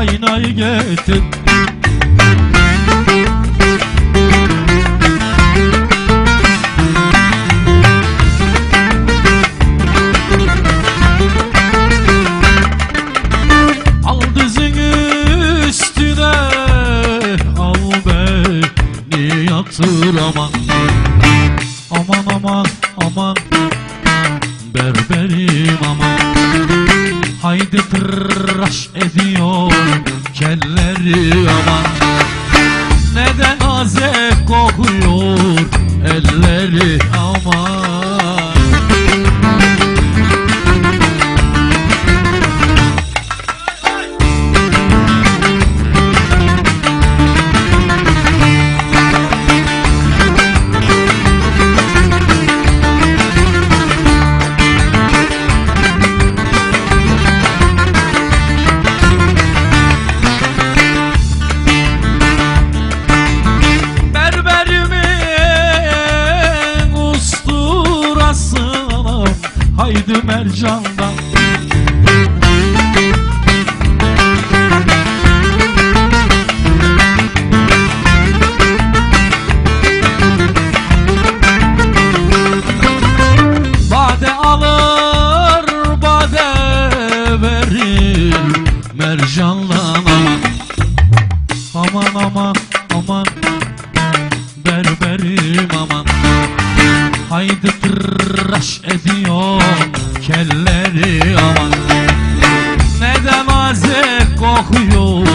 aynayı getir. Tıraş ediyor Kelleri aman. Neden naze kokuyor Haydi mercandan Haydi tıraş ediyor kelleri aman. Neden aze kokuyor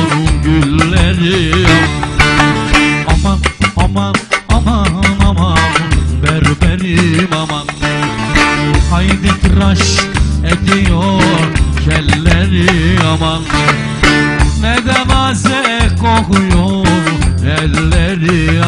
gülleri aman. Aman aman aman berberim aman. Haydi tıraş ediyor kelleri aman. Neden aze kokuyor elleri